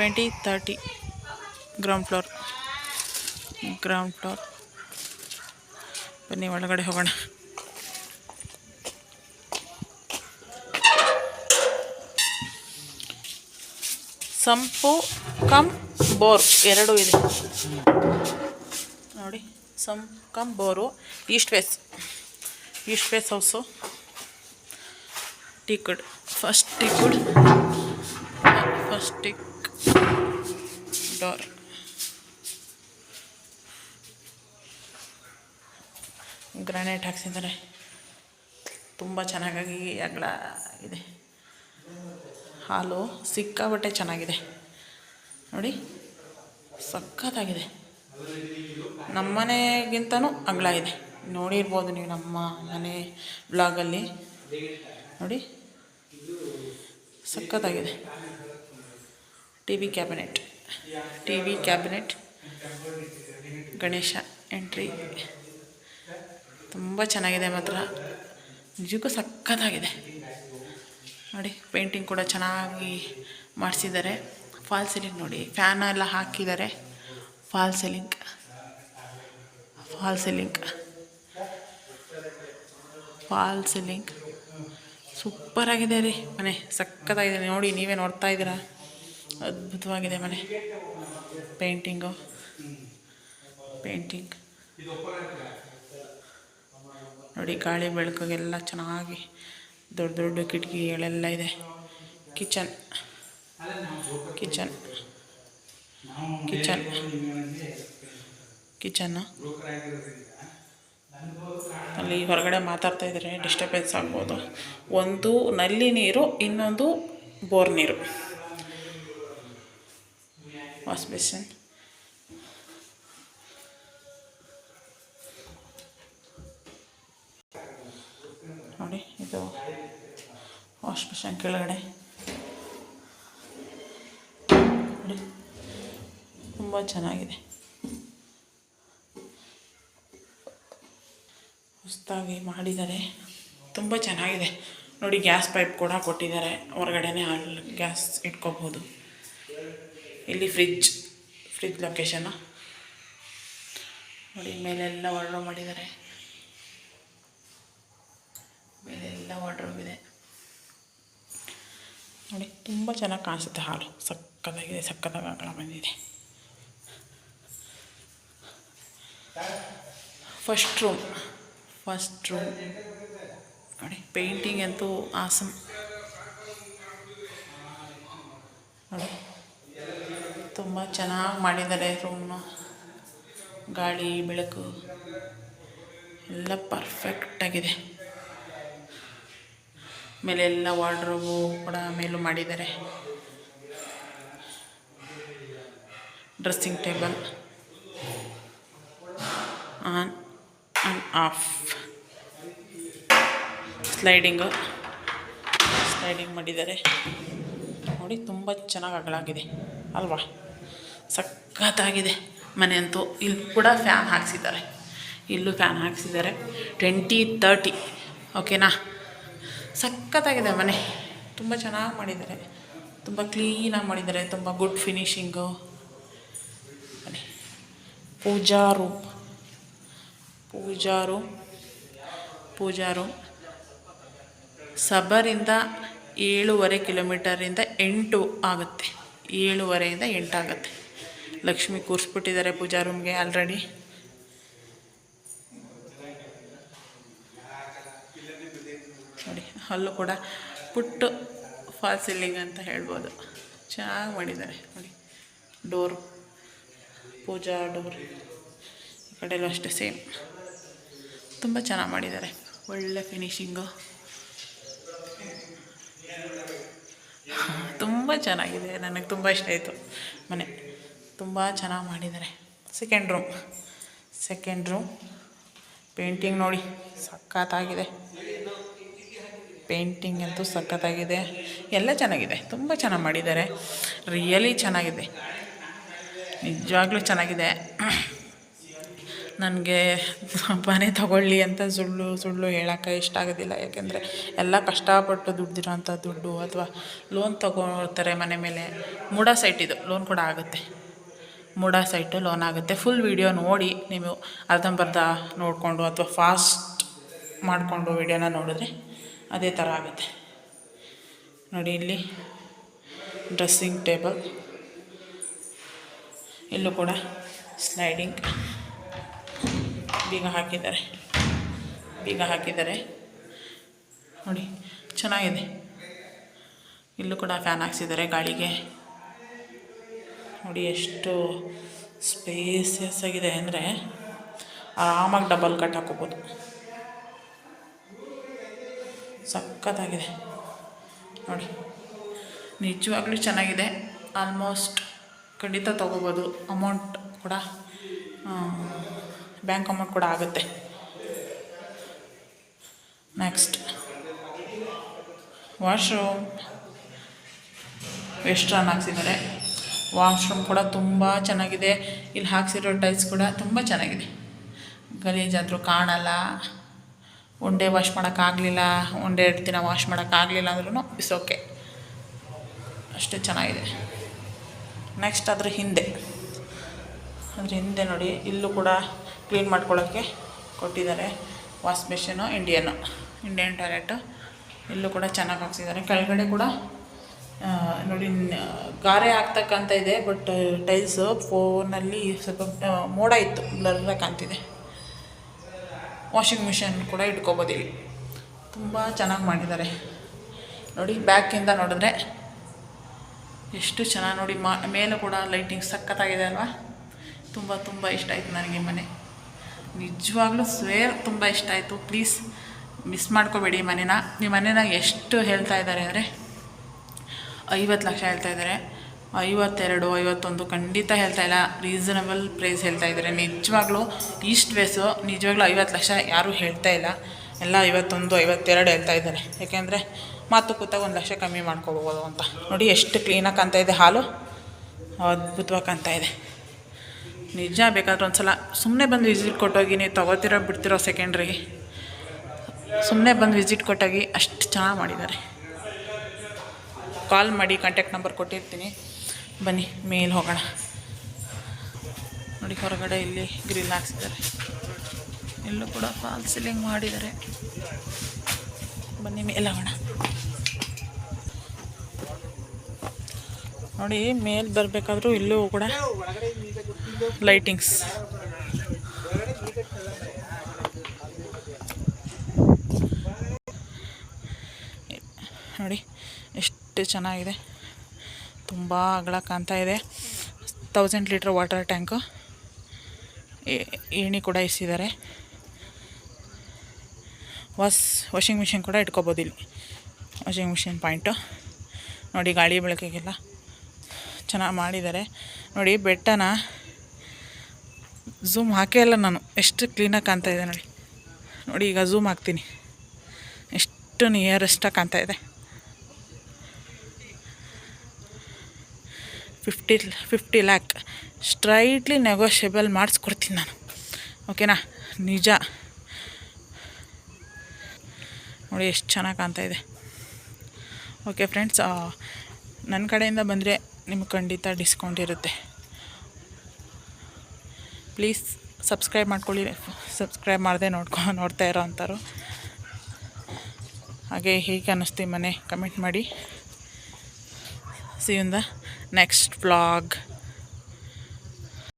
Twenty thirty ground floor. Ground floor. ಬನ್ನಿ ಒಳಗಡೆ ಹೋಗೋಣ. ಸಂಪು ಕಮ್ ಬೋರ್ ಎರಡೂ ಇದೆ. ನೋಡಿ sump cum bore, east ways east ways house. Teakwood first teakwood first teak door granite ಹಾಕ್ಸಿದ್ದಾರೆ. ತುಂಬ ಚೆನ್ನಾಗಾಗಿ ಅಗಲ ಇದೆ ಹಾಲು ಸಿಕ್ಕಾಬಟ್ಟೆ ಚೆನ್ನಾಗಿದೆ. ನೋಡಿ ಸಖತ್ತಾಗಿದೆ ನಮ್ಮ ಮನೆಗಿಂತನೂ ಅಗಲ ಇದೆ. ನೋಡಿರ್ಬೋದು ನೀವು ನಮ್ಮ ಮನೆ ಬ್ಲಾಗಲ್ಲಿ ನೋಡಿ ಸಖತ್ತಾಗಿದೆ T V cabinet. T V cabinet. Ganesha entry. ತುಂಬ ಚೆನ್ನಾಗಿದೆ ಮಾತ್ರ. ನಿಜಕ್ಕೂ ಸಖತ್ತಾಗಿದೆ. ನೋಡಿ, ಪೇಂಟಿಂಗ್ ಕೂಡ ಚೆನ್ನಾಗಿ ಮಾಡಿಸಿದ್ದಾರೆ. ಫಾಲ್ ಸೀಲಿಂಗ್ ನೋಡಿ, ಫ್ಯಾನ್ ಎಲ್ಲ ಹಾಕಿದ್ದಾರೆ. Fall ceiling. Fall ceiling. Fall ceiling. ಸೂಪರಾಗಿದೆ ರೀ ಮನೆ. ಸಖತ್ತಾಗಿದೆ. ನೋಡಿ, ನೀವೇ ನೋಡ್ತಾ ಇದ್ದೀರಾ? ಅದ್ಭುತವಾಗಿದೆ ಮನೆ. ಪೇಂಟಿಂಗು ಪೇಂಟಿಂಗ್ ನೋಡಿ ಗಾಳಿ ಬೆಳಕಿಗೆಲ್ಲ ಚೆನ್ನಾಗಿ ದೊಡ್ಡ ದೊಡ್ಡ ಕಿಟಕಿಗಳೆಲ್ಲ ಇದೆ. ಕಿಚನ್ ಕಿಚನ್ ಕಿಚನ್ ಕಿಚನ್ನು ಅಲ್ಲಿ ಹೊರಗಡೆ ಮಾತಾಡ್ತಾ ಇದ್ದಾರೆ ಡಿಸ್ಟರ್ಬೆನ್ಸ್ ಆಗ್ಬೋದು. ಒಂದು ನಲ್ಲಿ ನೀರು, ಇನ್ನೊಂದು ಬೋರ್ ನೀರು. ಬೇಸಿನ್ ನೋಡಿ ಇದು ವಾಶ್ ಬೇಸಿನ್ ಕೆಳಗಡೆ ನೋಡಿ ತುಂಬ ಚೆನ್ನಾಗಿದೆ ಹೊಸದಾಗಿ ಮಾಡಿದ್ದಾರೆ ತುಂಬ ಚೆನ್ನಾಗಿದೆ ನೋಡಿ ಗ್ಯಾಸ್ ಪೈಪ್ ಕೂಡ ಕೊಟ್ಟಿದ್ದಾರೆ. ಹೊರಗಡೆನೇ ಗ್ಯಾಸ್ ಇಟ್ಕೋಬೋದು ಇಲ್ಲಿ ಫ್ರಿಜ್ ಫ್ರಿಜ್ ಲೊಕೇಶನ್ ನೋಡಿ, ಮೇಲೆಲ್ಲ ವಾರ್ಡ್ರೋಬ್ ಮಾಡಿದ್ದಾರೆ. ಮೇಲೆಲ್ಲ ವಾರ್ಡ್ರೋಬ್ ಇದೆ. ನೋಡಿ, ತುಂಬ ಚೆನ್ನಾಗಿ ಕಾಣಿಸುತ್ತೆ ಹಾಲು. ಸಕ್ಕತ್ತಾಗಿದೆ, ಸಕ್ಕತ್ತಾಗಿ ಬಂದಿದೆ. ಫಸ್ಟ್ ರೂಮ್ ಫಸ್ಟ್ ರೂಮ್ ನೋಡಿ ಪೇಂಟಿಂಗ್ ಅಂತೂ ಆಸಮ್ ನೋಡಿ. ತುಂಬ ಚೆನ್ನಾಗಿ ಮಾಡಿದ್ದಾರೆ ರೂಮ್ನು ಗಾಳಿ, ಬೆಳಕು ಎಲ್ಲ ಪರ್ಫೆಕ್ಟಾಗಿದೆ ಮೇಲೆ ಎಲ್ಲ ವಾರ್ಡ್ರೋಬು ಕೂಡ ಮೇಲೂ ಮಾಡಿದ್ದಾರೆ. Dressing table on and off sliding sliding ಮಾಡಿದ್ದಾರೆ. ನೋಡಿ, ತುಂಬ ಚೆನ್ನಾಗಿ ಅಗಲಾಗಿದೆ. ಅಲ್ವಾ? ಸಖತ್ತಾಗಿದೆ. ಮನೆ ಅಂತೂ ಇಲ್ಲಿ ಕೂಡ ಫ್ಯಾನ್ ಹಾಕ್ಸಿದ್ದಾರೆ. ಇಲ್ಲೂ ಫ್ಯಾನ್ ಹಾಕ್ಸಿದ್ದಾರೆ. ಟ್ವೆಂಟಿ ತರ್ಟಿ ಓಕೆನಾ ಸಖತ್ತಾಗಿದೆ ಮನೆ. ತುಂಬ ಚೆನ್ನಾಗಿ ಮಾಡಿದ್ದಾರೆ. ತುಂಬ ಕ್ಲೀನಾಗಿ ಮಾಡಿದ್ದಾರೆ. ತುಂಬ ಗುಡ್ ಫಿನಿಶಿಂಗು ಮನೆ. Pooja room pooja room pooja room ಸಬರಿಂದ ಏಳೂವರೆ ಕಿಲೋಮೀಟರಿಂದ ಎಂಟು ಆಗುತ್ತೆ. ಏಳುವರೆಯಿಂದ ಎಂಟಾಗುತ್ತೆ ಲಕ್ಷ್ಮಿ ಕೂರಿಸ್ಬಿಟ್ಟಿದ್ದಾರೆ ಪೂಜಾ ರೂಮ್ಗೆ ಆಲ್ರೆಡಿ ನೋಡಿ ಅಲ್ಲೂ ಕೂಡ ಪುಟ್ಟು ಫಾಲ್ ಸೀಲಿಂಗ್ ಅಂತ ಹೇಳ್ಬೋದು. ಚೆನ್ನಾಗಿ ಮಾಡಿದ್ದಾರೆ. ನೋಡಿ ಡೋರು ಪೂಜಾ ಡೋರ್ ಈ ಕಡೆಯಲ್ಲೂ ಅಷ್ಟೇ ಸೇಮ್ ತುಂಬ ಚೆನ್ನಾಗಿ ಮಾಡಿದ್ದಾರೆ. ಒಳ್ಳೆ ಫಿನಿಶಿಂಗು ತುಂಬ ಚೆನ್ನಾಗಿದೆ. ನನಗೆ ತುಂಬ ಇಷ್ಟ ಆಯಿತು ಮನೆ. ತುಂಬ ಚೆನ್ನಾಗಿ ಮಾಡಿದ್ದಾರೆ second room second room painting ನೋಡಿ, ಸಖತ್ತಾಗಿದೆ. ಪೇಂಟಿಂಗ್ ಅಂತೂ ಸಖತ್ತಾಗಿದೆ. ಎಲ್ಲ ಚೆನ್ನಾಗಿದೆ. ತುಂಬ ಚೆನ್ನಾಗಿ ಮಾಡಿದ್ದಾರೆ ರಿಯಲಿ ಚೆನ್ನಾಗಿದೆ. ನಿಜವಾಗ್ಲೂ ಚೆನ್ನಾಗಿದೆ. ನನಗೆ ಮನೆ ತಗೊಳ್ಳಿ ಅಂತ ಸುಳ್ಳು ಸುಳ್ಳು ಹೇಳೋಕ್ಕೆ ಇಷ್ಟ ಆಗೋದಿಲ್ಲ. ಯಾಕೆಂದರೆ ಎಲ್ಲ ಕಷ್ಟಪಟ್ಟು ದುಡ್ದಿರೋಂಥ ದುಡ್ಡು ಅಥವಾ ಲೋನ್ ತಗೋತಾರೆ ಮನೆ ಮೇಲೆ. ಮೂಡ ಸೈಟ್ ಇದು. ಲೋನ್ ಕೂಡ ಆಗುತ್ತೆ. ಮೂಡ ಸೈಟು ಲೋನ್ ಆಗುತ್ತೆ. ಫುಲ್ ವಿಡಿಯೋ ನೋಡಿ ನೀವು ಅರ್ಧಂಬರ್ಧ ನೋಡಿಕೊಂಡು ಅಥವಾ ಫಾಸ್ಟ್ ಮಾಡಿಕೊಂಡು ವಿಡಿಯೋನ ನೋಡಿದ್ರೆ ಅದೇ ಥರ ಆಗುತ್ತೆ. ನೋಡಿ ಇಲ್ಲಿ ಡ್ರೆಸ್ಸಿಂಗ್ ಟೇಬಲ್ ಇಲ್ಲೂ ಕೂಡ ಸ್ಲೈಡಿಂಗ್ ಬೀಗ ಹಾಕಿದ್ದಾರೆ. ಬೀಗ ಹಾಕಿದ್ದಾರೆ. ನೋಡಿ ಚೆನ್ನಾಗಿದೆ. ಇಲ್ಲೂ ಕೂಡ ಫ್ಯಾನ್ ಹಾಕ್ಸಿದ್ದಾರೆ ಗಾಳಿಗೆ. ನೋಡಿ ಎಷ್ಟು ಸ್ಪೇಸಿಯಸ್ ಆಗಿದೆ ಅಂದರೆ ಆರಾಮಾಗಿ ಡಬಲ್ ಕಟ್ ಹಾಕೋಬೋದು ಸಖತ್ತಾಗಿದೆ. ನೋಡಿ, ನಿಜವಾಗ್ಲೂ ಚೆನ್ನಾಗಿದೆ. ಆಲ್ಮೋಸ್ಟ್ ಖಂಡಿತ ತೊಗೋಬೋದು. ಅಮೌಂಟ್ ಕೂಡ ಬ್ಯಾಂಕ್ ಅಮೌಂಟ್ ಕೂಡ ಆಗುತ್ತೆ. ನೆಕ್ಸ್ಟ್ ವಾಶ್ರೂಮ್ ವೆಸ್ಟ್ರನ್ ಹಾಕ್ಸಿದ್ದಾರೆ. ವಾಶ್ರೂಮ್ ಕೂಡ ತುಂಬ ಚೆನ್ನಾಗಿದೆ. ಇಲ್ಲಿ ಹಾಕ್ಸಿರೋ ಟೈಲ್ಸ್ ಕೂಡ ತುಂಬ ಚೆನ್ನಾಗಿದೆ. ಗಲೀಜಾದರೂ ಕಾಣಲ್ಲ. ಒಂದೇ ವಾಶ್ ಮಾಡೋಕ್ಕಾಗಲಿಲ್ಲ. ಒಂದೇ ಎರಡು ದಿನ ವಾಶ್ ಮಾಡೋಕ್ಕಾಗಲಿಲ್ಲ ಅಂದ್ರೂ ಇಟ್ಸ್ ಓಕೆ. ಅಷ್ಟು ಚೆನ್ನಾಗಿದೆ. ನೆಕ್ಸ್ಟ್ ಅದ್ರ ಹಿಂದೆ. ಅದ್ರ ಹಿಂದೆ ನೋಡಿ, ಇಲ್ಲೂ ಕೂಡ ಕ್ಲೀನ್ ಮಾಡ್ಕೊಳ್ಳೋಕ್ಕೆ ಕೊಟ್ಟಿದ್ದಾರೆ. Wash machine Indian Indian toilet. ಇಲ್ಲೂ ಕೂಡ ಚೆನ್ನಾಗಿ ಹಾಕ್ಸಿದ್ದಾರೆ. ಕೆಳಗಡೆ ಕೂಡ ನೋಡಿ ಗಾರೆ ಆಗ್ತಕ್ಕಂಥ ಇದೆ ಬಟ್ ಟೈಲ್ಸು ಫೋನಲ್ಲಿ ಸ್ವಲ್ಪ ಮೋಡ ಇತ್ತು. ಬ್ಲರ್ರ ಕಾಣ್ತಿದೆ. ವಾಷಿಂಗ್ ಮಿಷಿನ್ ಕೂಡ ಇಟ್ಕೋಬೋದು ಇಲ್ಲಿ. ತುಂಬ ಚೆನ್ನಾಗಿ ಮಾಡಿದ್ದಾರೆ. ನೋಡಿ ಬ್ಯಾಕಿಂದ ನೋಡಿದ್ರೆ ಎಷ್ಟು ಚೆನ್ನಾಗಿ ನೋಡಿ, ಮಾ, ಮೇಲೆ ಕೂಡ ಲೈಟಿಂಗ್ ಸಖತ್ತಾಗಿದೆ ಅಲ್ವಾ? ತುಂಬ ತುಂಬ ಇಷ್ಟ ಆಯಿತು ನನಗೆ ಮನೆ. ನಿಜವಾಗ್ಲೂ ಸ್ವೇರ್ ತುಂಬ ಇಷ್ಟ ಆಯಿತು. ಪ್ಲೀಸ್ ಮಿಸ್ ಮಾಡ್ಕೋಬೇಡಿ ಮನೇನ. ಈ ಮನೇನ ಎಷ್ಟು ಹೇಳ್ತಾ ಇದ್ದಾರೆ ಅಂದರೆ ಐವತ್ತು ಲಕ್ಷ ಹೇಳ್ತಾ ಇದ್ದಾರೆ. ಐವತ್ತೆರಡು, ಐವತ್ತೊಂದು ಖಂಡಿತ ಹೇಳ್ತಾ ಇಲ್ಲ. ರೀಸನಬಲ್ ಪ್ರೈಸ್ ಹೇಳ್ತಾ ಇದ್ದಾರೆ. ನಿಜವಾಗ್ಲೂ ಈಸ್ಟ್ ವೇಸು ನಿಜವಾಗ್ಲೂ ಐವತ್ತು ಲಕ್ಷ ಯಾರೂ ಹೇಳ್ತಾ ಇಲ್ಲ. ಎಲ್ಲ ಐವತ್ತೊಂದು, ಐವತ್ತೆರಡು ಹೇಳ್ತಾ ಇದ್ದಾರೆ. ಯಾಕೆಂದರೆ ಮಾತು ಕೂತಾಗ ಒಂದು ಲಕ್ಷ ಕಮ್ಮಿ ಮಾಡ್ಕೋಬೋದು ಅಂತ. ನೋಡಿ ಎಷ್ಟು ಕ್ಲೀನಾಗಿ ಕಾಣ್ತಾ ಇದೆ ಹಾಲು. ಅದ್ಭುತವಾಗಿ ಕಾಣ್ತಾ ಇದೆ. ನಿಜ ಬೇಕಾದ್ರೆ ಒಂದು ಸಲ ಸುಮ್ಮನೆ ಬಂದು ವಿಸಿಟ್ ಕೊಟ್ಟೋಗಿ ನೀವು ತೊಗೋತಿರೋ ಬಿಡ್ತಿರೋ ಸೆಕೆಂಡ್ರಿಗೆ ಸುಮ್ಮನೆ ಬಂದು ವಿಸಿಟ್ ಕೊಟ್ಟೋಗಿ ಅಷ್ಟು ಚೆನ್ನಾಗಿ ಮಾಡಿದ್ದಾರೆ. ಕಾಲ್ ಮಾಡಿ ಕಾಂಟ್ಯಾಕ್ಟ್ ನಂಬರ್ ಕೊಟ್ಟಿರ್ತೀನಿ. ಬನ್ನಿ, ಮೇಲೆ ಹೋಗೋಣ. ನೋಡಿ, ಹೊರಗಡೆ ಇಲ್ಲಿ ಗ್ರಿಲ್ ಹಾಕ್ಸಿದ್ದಾರೆ. ಇಲ್ಲೂ ಕೂಡ ಫಾಲ್ ಸೀಲಿಂಗ್ ಮಾಡಿದ್ದಾರೆ. ಬನ್ನಿ, ಮೇಲೆ ಹೋಗೋಣ ನೋಡಿ, ಮೇಲೆ ಬರಬೇಕಾದ್ರೂ ಇಲ್ಲೂ ಕೂಡ ಲೈಟಿಂಗ್ಸ್ ನೋಡಿ, ಎಷ್ಟು ಚೆನ್ನಾಗಿದೆ. ತುಂಬ ಅಗಲ ಕಾಣ್ತಾ ಇದೆ. ತೌಸಂಡ್ ಲೀಟ್ರ್ ವಾಟರ್ ಟ್ಯಾಂಕು ಏಣಿ ಕೂಡ ಇಸಿದ್ದಾರೆ ವಾಸ್ ವಾಷಿಂಗ್ ಮಿಷಿನ್ ಕೂಡ ಇಟ್ಕೋಬೋದು ಇಲ್ಲಿ. ವಾಷಿಂಗ್ ಮಿಷಿನ್ ಪಾಯಿಂಟು ನೋಡಿ ಗಾಳಿ ಬೆಳಕಿಗೆಲ್ಲ ಚೆನ್ನಾಗಿ ಮಾಡಿದ್ದಾರೆ. ನೋಡಿ ಬೆಟ್ಟನ ಝೂಮ್ ಹಾಕೇ ಇಲ್ಲ ನಾನು. ಎಷ್ಟು ಕ್ಲೀನಾಗಿ ಕಾಣ್ತಾ ಇದೆ ನೋಡಿ. ನೋಡಿ ಈಗ ಝೂಮ್ ಹಾಕ್ತೀನಿ. ಎಷ್ಟು ನಿಯರೆಸ್ಟಾಗಿ ಕಾಣ್ತಾ ಇದೆ. Fifty fifty lakh straightly negotiable ಮಾಡಿಸ್ಕೊಡ್ತೀನಿ ನಾನು. ಓಕೆನಾ ನಿಜ. ನೋಡಿ ಎಷ್ಟು ಚೆನ್ನಾಗಿ ಕಾಣ್ತಾ ಇದೆ. ಓಕೆ ಫ್ರೆಂಡ್ಸ್ ನನ್ನ ಕಡೆಯಿಂದ ಬಂದರೆ ನಿಮ್ಗೆ ಖಂಡಿತ ಡಿಸ್ಕೌಂಟ್ ಇರುತ್ತೆ. ಪ್ಲೀಸ್ ಸಬ್ಸ್ಕ್ರೈಬ್ ಮಾಡ್ಕೊಳ್ಳಿ. ಸಬ್ಸ್ಕ್ರೈಬ್ ಮಾಡದೆ ನೋಡ್ಕೊ, ನೋಡ್ತಾ ಇರೋ ಅಂಥವ್ರು. ಹಾಗೆ ಹೇಗೆ ಅನ್ನಿಸ್ತೀವಿ ಮನೆ ಕಮೆಂಟ್ ಮಾಡಿ. See in the next vlog